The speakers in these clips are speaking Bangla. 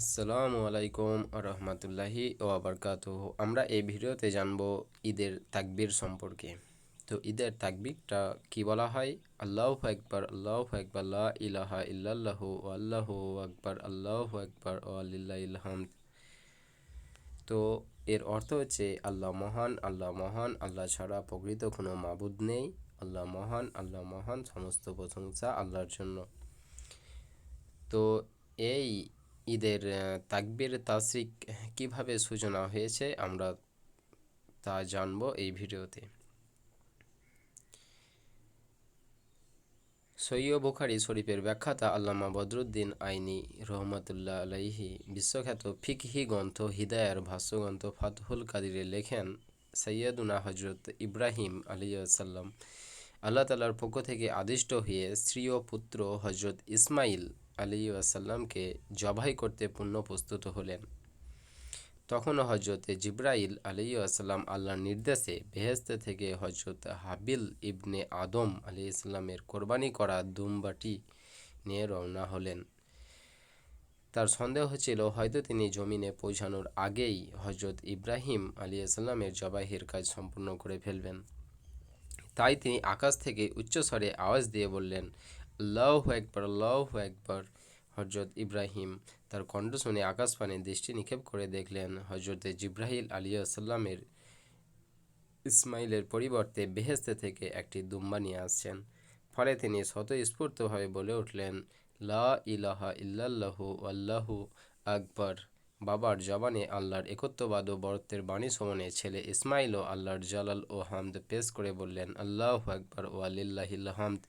আসসালামু আলাইকুম রহমতুল্লাহি ওয়াবারকাত আমরা এই ভিডিওতে জানব ঈদের তাকবির সম্পর্কে। তো ঈদের তাকবিরটা কি বলা হয়? আল্লাহ একবার আল্লাহ একবার লা ইলাহা আল্লাহ আকবর, আল্লাহ একবার ও আল্লাহামদ তো এর অর্থ হচ্ছে আল্লাহ মহান আল্লাহ মহান, আল্লাহ ছাড়া প্রকৃত কোনো মাবুদ নেই। আল্লাহ মহান আল্লাহ মহান, সমস্ত প্রশংসা আল্লাহর জন্য। তো এই ঈদের তাকবির তাসরিক কীভাবে সূচনা হয়েছে আমরা তা জানব এই ভিডিওতে। সৈয় বুখারি শরীফের ব্যাখ্যাতা আল্লামা বদরুদ্দিন আইনি রহমতুল্লাহ আলাইহি বিশ্বখ্যাত ফিকহি গ্রন্থ, হিদায়ার ভাষ্যগ্রন্থ ফাতহুল কাদিরে লেখেন সৈয়দুনা হজরত ইব্রাহিম আলিয়াল্লাম আল্লাহ তালার পক্ষ থেকে আদিষ্ট হয়ে স্ত্রী ও পুত্র হজরত ইসমাইল আলী আসাল্লামকে জবাই করতে পূর্ণ প্রস্তুত হলেন। তখন হজরত জিব্রাইল আলী আসাল্লাম আল্লাহর নির্দেশে বেহেস্ত থেকে হজরত হাবিল ইবনে আদম আলী ইসলামের কোরবানি করা দুম্বাটি নিয়ে রওনা হলেন। তার সন্দেহ ছিল হয়তো তিনি জমিনে পৌঁছানোর আগেই হজরত ইব্রাহিম আলী ইসলামের জবাহির কাজ সম্পূর্ণ করে ফেলবেন। তাই তিনি আকাশ থেকে উচ্চস্বরে আওয়াজ দিয়ে বললেন আল্লাহ একবার আল্লাহ একবার হজরত ইব্রাহিম তার কণ্ঠ শুনে আকাশপানে দৃষ্টি নিক্ষেপ করে দেখলেন হজরত জিব্রাহিল আলিয়াসাল্লামের ইসমাইলের পরিবর্তে বেহেস্তে থেকে একটি দুম্বা নিয়ে আসছেন। ফলে তিনি স্বতঃস্ফূর্তভাবে বলে উঠলেন, লা ইলাহা ইল্লাল্লাহু আল্লাহু আকবর। বাবার জবানে আল্লাহর একত্ববাদ ও বরত্বের বাণী সমনে ছেলে ইসমাইল ও আল্লাহর জালাল ও হামদ পেশ করে বললেন, আল্লাহ আকবর ও আলিল্লাহিল হামদ।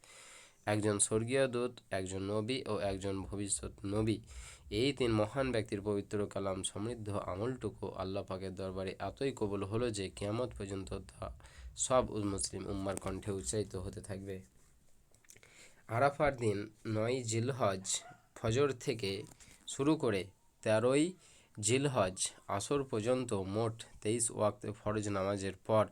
একজন স্বর্গীয় দূত, একজন নবী ও একজন ভবিষ্যৎ নবী। এই তিন মহান ব্যক্তির পবিত্র কালাম সমৃদ্ধ আমলটুকু আল্লাহ পাকের দরবারে এতই কবুল হলো যে কেয়ামত পর্যন্ত তা সব মুসলিম উম্মার কণ্ঠে উচ্চারিত হতে থাকবে। আরাফার দিন নয় জিলহজ ফজর থেকে শুরু করে তেরোই জিলহজ আসর পর্যন্ত মোট তেইশ ওয়াক্ত ফরজ নামাজের পর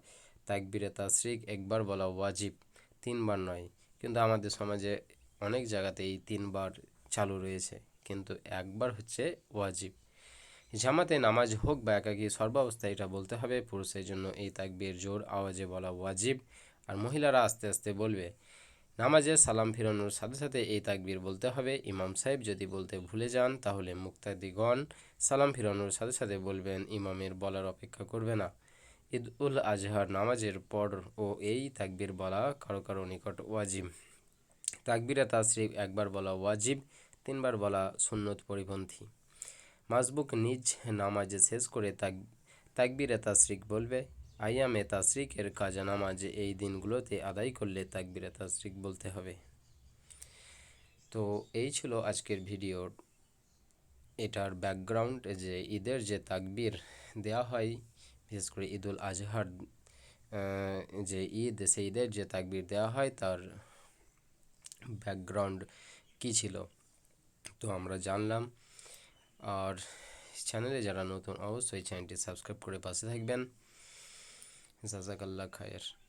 তাকবিরে তাসরিক একবার বলা ওয়াজিব, তিনবার নয়। কিন্তু আমাদের সমাজে অনেক জায়গাতে এই তিনবার চালু রয়েছে। কিন্তু একবার হচ্ছে ওয়াজিব। জামাতে নামাজ হোক বা একাকি সর্বাবস্থায় এটা বলতে হবে, পুরুষের জন্য এই তাকবির জোর আওয়াজে বলা ওয়াজিব। আর মহিলারা আস্তে আস্তে বলবে নামাজে সালাম ফিরানোর সাথে সাথে এই তাকবির বলতে হবে। ইমাম সাহেব যদি বলতে ভুলে যান, তাহলে মুক্তাদিগণ সালাম ফিরানোর সাথে সাথে বলবেন, ইমামের বলার অপেক্ষা করবে না। ঈদ উল আজহার নামাজের পর ও এই তাকবির বলা কারও কারও নিকট ওয়াজিব। তাকবিরা তাসরিফ একবার বলা ওয়াজিব, তিনবার বলা সুন্নত পরিপন্থী। মাসবুক নিজ নামাজে শেষ করে তাক তাকবিরা তাসরিক বলবে, আয়ামে তাসরিকের কাজা নামাজ এই দিনগুলোতে আদায় করলে তাকবিরা তাসরিক বলতে হবে। তো এই ছিল আজকের ভিডিওর এটার ব্যাকগ্রাউন্ড যে ঈদের যে তাকবির দেয়া হয় বিশেষ করে ঈদুল আজহার যে ঈদ, সেই ঈদের যে তাকবির দেওয়া হয়, তার ব্যাকগ্রাউন্ড কি ছিল? তো আমরা জানলাম। আর চ্যানেলে যারা নতুন, অবশ্যই চ্যানেলটি সাবস্ক্রাইব করে পাশে থাকবেন। জাজাকাল্লা খায়ের।